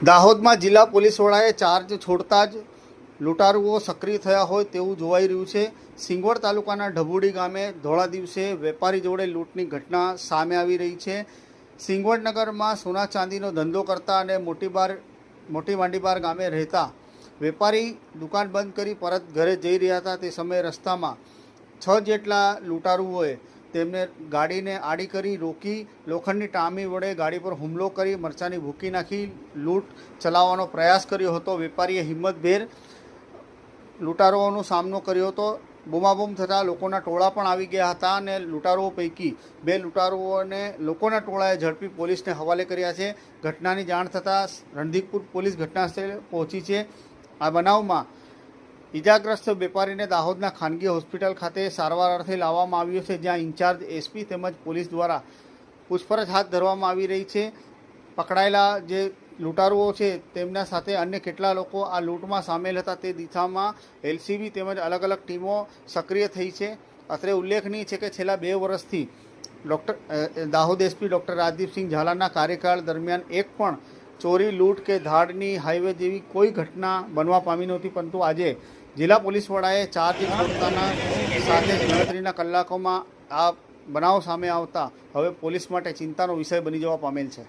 દાહોદમાં જિલ્લા પોલીસ વડાએ ચાર્જ છોડતા જ લૂંટારુઓ સક્રિય થયા હોય તેવું જોવાઈ રહ્યું છે. સિંગવડ તાલુકાના ઢબુડી ગામે ધોળા દિવસે વેપારી જોડે લૂંટની ઘટના સામે આવી રહી છે. સિંગવડનગરમાં સોના ચાંદીનો ધંધો કરતા અને મોટીબાર, મોટી માંડીબાર ગામે રહેતા વેપારી દુકાન બંધ કરી પરત ઘરે જઈ રહ્યા હતા. તે સમયે રસ્તામાં છ જેટલા લૂંટારુઓએ તેમને ગાડીને આડી કરી રોકી, લોખંડની ટામી વડે ગાડી પર હુમલો કરી, મરચાની ભૂકી નાખી, લૂંટ ચલાવવાનો પ્રયાસ કર્યો હતો. વેપારીએ હિંમતભેર લૂંટારોઓનો સામનો કર્યો હતો. બૂમાબૂમ થતાં લોકોના ટોળા પણ આવી ગયા હતા અને લૂંટારુઓ પૈકી બે લૂંટારુઓને લોકોના ટોળાએ ઝડપી પોલીસને હવાલે કર્યા છે. ઘટનાની જાણ થતાં રણધીકપુર પોલીસ ઘટનાસ્થળે પહોંચી છે. આ બનાવમાં ઇજાગ્રસ્ત વેપારીને દાહોદના ખાનગી હોસ્પિટલ ખાતે સારવાર અર્થે લાવવામાં આવ્યો છે, જ્યાં ઇન્ચાર્જ એસપી તેમજ પોલીસ દ્વારા પૂછપરછ હાથ ધરવામાં આવી રહી છે. પકડાયેલા જે લૂંટારુઓ છે, તેમના સાથે અન્ય કેટલા લોકો આ લૂંટમાં સામેલ હતા તે દિશામાં એલસીબી તેમજ અલગ અલગ ટીમો સક્રિય થઈ છે. અત્રે ઉલ્લેખનીય છે કે છેલ્લા બે વર્ષથી doctor Dahod SP doctor Rajdeepsinh ઝાલાના કાર્યકાળ દરમિયાન એક પણ ચોરી, લૂંટ કે ધાડની હાઈવે જેવી કોઈ ઘટના બનવા પામી નહોતી, પરંતુ આજે જિલ્લા પોલીસ વડાએ ચારથી પોતાના સાથે ગણતરીના કલાકોમાં આ બનાવ સામે આવતા હવે પોલીસ માટે ચિંતાનો વિષય બની જવા પામેલ છે.